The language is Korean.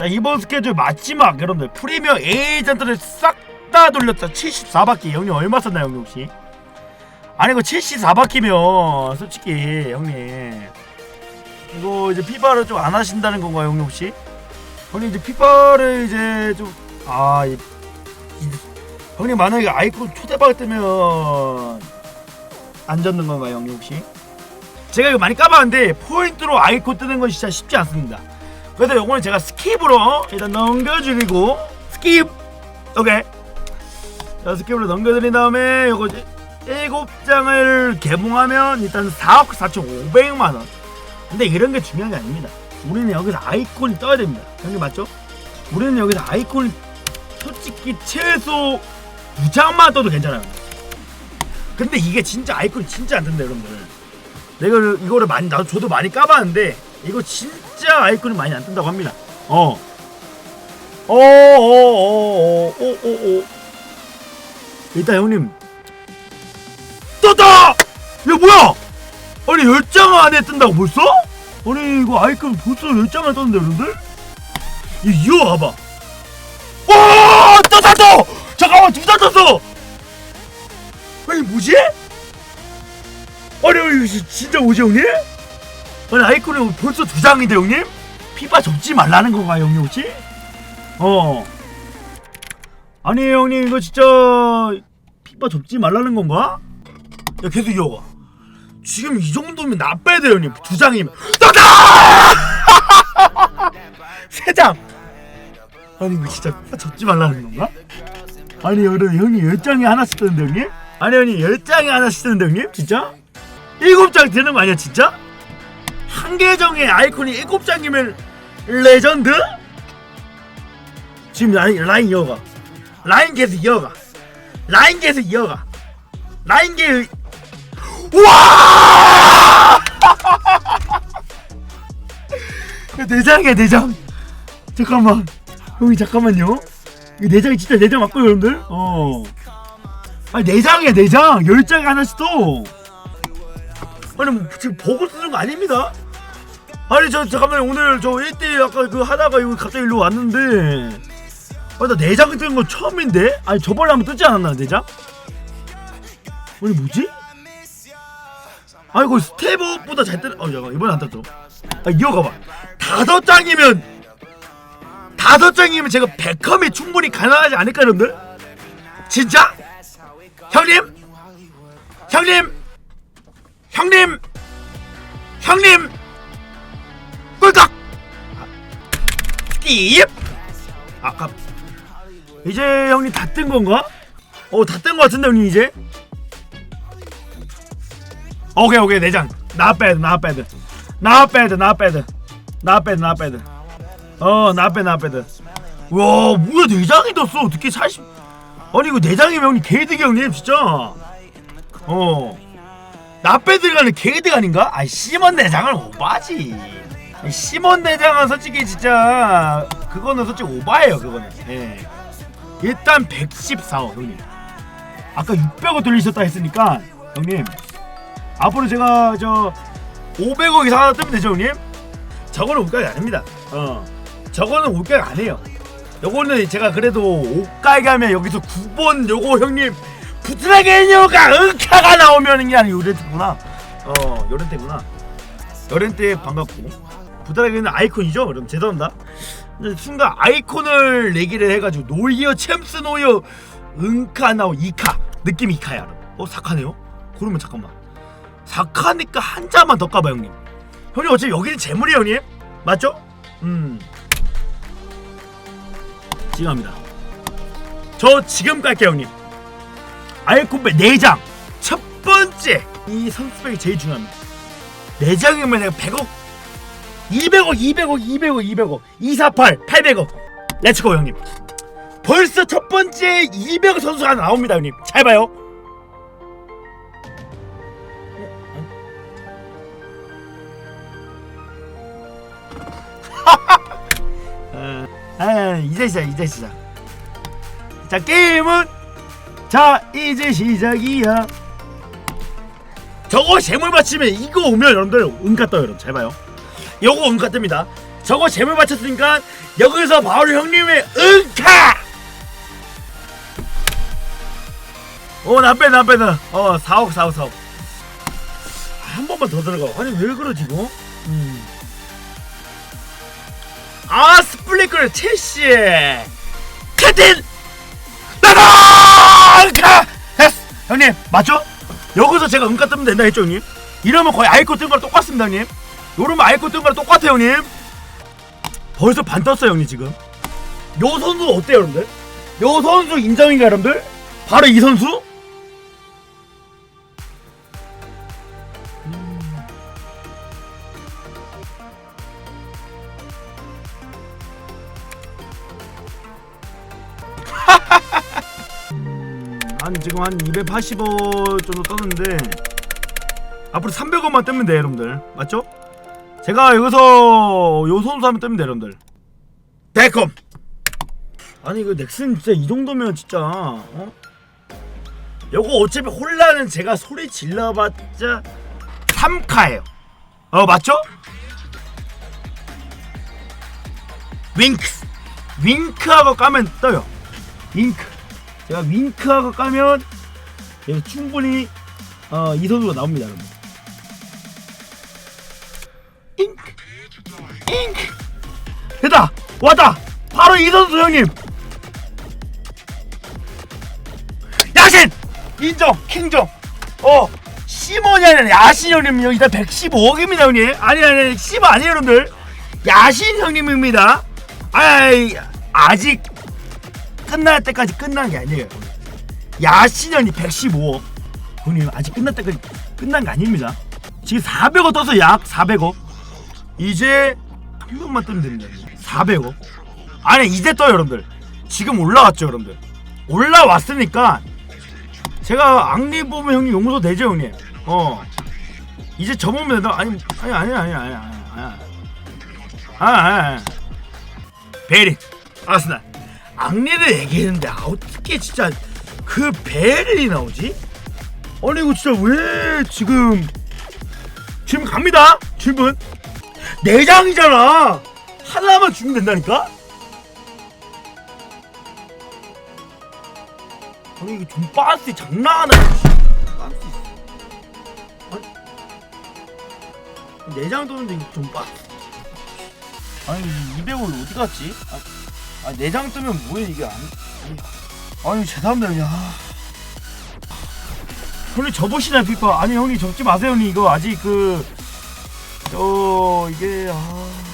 자 이번 스케줄 마지막 여러분들 프리미어 에이전트를 싹 다 돌렸다 74바퀴 형님 얼마 썼나요 형님 혹시? 아니 이거 74바퀴면 솔직히 형님 이거 이제 피파를 좀 안 하신다는 건가요 형님 혹시? 형님 이제 피파를 이제 좀아 형님 만약에 아이콘 초대박 뜨면 안 젖는 건가요 형님 혹시? 제가 이거 많이 까봤는데 포인트로 아이콘 뜨는 건 진짜 쉽지 않습니다 그래서 요거는 제가 스킵으로 일단 넘겨드리고 스킵! 오케이. 자 스킵으로 넘겨드린 다음에 요거 이제 일곱 장을 개봉하면 일단 4억 4,500만원. 근데 이런 게 중요한 게 아닙니다. 우리는 여기서 아이콘이 떠야 됩니다. 형님 맞죠? 우리는 여기서 아이콘이 솔직히 최소 두 장만 떠도 괜찮아요. 근데 이게 진짜 아이콘이 진짜 안 뜬다 여러분들. 내가 이거를 많이 나도 저도 많이 까봤는데 이거 진짜 아이콘이 많이 안 뜬다고 합니다. 어. 어, 어, 어, 어. 일단 형님 떴다! 야 뭐야? 아니 열장 안에 뜬다고 벌써? 아니 이거 아이콘 벌써 열장 안에 떴는데 여러분들? 이 이거 봐봐. 와! 떴다 떴! 잠깐만 두장 떴어! 아니 뭐지? 아니 이거 진- 진짜 뭐지 형님? 아니 아이콘이 벌써 두 장인데 형님? 피파 접지 말라는 건가요 형님 혹시? 어 아니 형님 이거 진짜 피파 접지 말라는 건가? 야 계속 이어가 지금 이 정도면 나빠야 돼요 형님 두 장이면 떴다! 세장 아니 이거 진짜 피파 접지 말라는 건가? 아니 여러분 형님 열 장에 하나씩 뜨는데 형님? 아니 형님 열 장에 하나씩 뜨는데 형님? 진짜? 일곱 장 되는 거 아니야 진짜? 한 계정에 아이콘이 일곱 장이면 레전드? 지금 라인, 라인 이어가. 라인 계속 이어가. 라인 계속 이어가. 라인 계속 와! 내장이야 내장. 잠깐만. 형이 잠깐만요. 이 내장이 진짜 내장 맞고 여러분들? 어. 아니 내장이야 내장. 열 장에 하나씩 또. 아니 뭐 지금 버그 쓰는 거 아닙니다. 아니 저 잠깐만 오늘 저 1대1 아까 그 하다가 이거 갑자기 일로 왔는데 아나 내장 뜨는 건 처음인데? 아니 저번에 한번 뜨지 않았나 내장? 아니 뭐지? 아니 이거 스텝업보다 잘 뜨는 어 잠깐 이번에 안 떴죠 아 이어가봐 다섯 장이면 다섯 장이면 제가 백컴이 충분히 가능하지 않을까 여러분들? 진짜? 형님? 형님? 형님! 형님! 꿀꺽! 스킵! 아까 이제 형님 다 뜬 건가? 어 다 뜬 거 같은데 형님 이제? 오케이 오케이 내장 나 빼드 나 빼드 나 빼드 나 빼드 나 빼드 나 빼드 어나 빼드 나 빼드 와 뭐야 내장이 떴어 어떻게 40 아니 이거 내장이면 형님 개이득이 형님 진짜 어 나빼 들어가는 개이득 아닌가? 아이 시몬 내장은 오바지. 이 시몬 내장은 솔직히 진짜 그거는 솔직히 오바예요 그거는. 예. 일단 114억 형님. 아까 600억 돌리셨다 했으니까 형님 앞으로 제가 저 500억 이상 하나 뜨면 되죠 형님? 저거는 옷가게 아닙니다. 어. 저거는 옷가게 아니에요. 요거는 제가 그래도 옷가게 하면 여기서 9번 요거 형님 부트라게뇨가 응카가 나오면 이게 아니 요렌테구나 어 요렌테구나 요렌테 반갑고 부트라게는 아이콘이죠? 그럼 죄송합니다. 순간 아이콘을 내기를 해가지고 노이어 챔스 노이어 응카 나오 이카. 느낌 이카야 어 사카네요? 그러면 잠깐만. 사카니까 한 자만 더 까봐 형님. 형님 어차피 여기는 재물이에요 형님. 맞죠? 음. 지금 합니다. 저 지금 깔게요 형님. 아이콘배 4장. 첫 번째 이 선수백이 제일 중요합니다. 4장이면 내가 100억 200억 200억 200억 200억 248 800억. 렛츠고 형님. 벌써 첫 번째 200억 선수가 나옵니다 형님. 잘 봐요. 아, 아, 이제 시작 이제 시작. 자 게임은 자 이제 시작이야. 저거 재물 받치면 이거 오면 여러분들 은가 떠요 여러분. 잘 봐요 요거 은가 뜹니다. 저거 재물 받쳤으니까 여기서 바로 형님의 응카! 어 나 빼 나 빼다 어 4억 4억 4억. 한 번만 더 들어가. 아니 왜 그러지 이거? 음. 아 스플리커를 첼시 캐틴 나가 응카! 했어 형님 맞죠? 여기서 제가 응카 뜨면 된다 했죠 형님? 이러면 거의 아이코 뜬 거랑 똑같습니다 형님 요러면 아이코 뜬 거랑 똑같아요 형님 벌써 반 떴어요 형님 지금 요 선수 어때요 여러분들? 요 선수 인정인가 여러분들? 바로 이 선수? 음. 음, 한 지금 한 280원 정도 떴는데 앞으로 300원만 뜨면 돼 여러분들 맞죠? 제가 여기서 요 선수 하면 돼 여러분들. 데컴 아니 이거 넥슨 진짜 이 정도면 진짜 어? 요거 어차피 홀라는 제가 소리 질러봤자 3카예요. 어 맞죠? 윙크. 윙크하고 까면 떠요. 윙크. 제가 윙크하고 까면 충분히 어, 이 선수가 나옵니다 여러분 잉크 됐다! 왔다! 바로 이 선수 형님! 야신! 인정 킹정. 어 시몬이 아니라 야신 형님 여기 일단 115억입니다 형님. 아니 아니 시몬 아니에요 여러분들. 야신 형님입니다. 아이 아직 끝날 때까지 끝난 게 아니에요 야신 형님 115억. 형님 아직 끝날 때까지 끝난 게 아닙니다. 지금 400억 떠서 약 400억. 이제 한 명만 뜨면 됩니다. 400억? 아니 이제 떠요 여러분들. 지금 올라왔죠 여러분들. 올라왔으니까 제가 악리 보면 형님 용서 되죠 형님? 어. 이제 접으면 된다. 아니 아니 아니 아니 아니 아니 아니. 아니 아니 아니 베리. 아스날 악리를 얘기했는데 아, 어떻게 진짜 그 베리 나오지? 아니 이거 진짜 왜 지금 지금 갑니다. 질문 내장이잖아. 하나만 주면 된다니까? 아니 이거 좀 빠스 장난하나 빠스 아니 내장 도는데 이거 좀 빠스 아니 이 배우 어디 갔지? 아, 아 내장 뜨면 뭐해 이게? 안 아니, 아니 죄송합니다 형님. 아. 형님 접으시나 피파? 아니 형님 접지 마세요 형님. 이거 아직 그 저 이게 아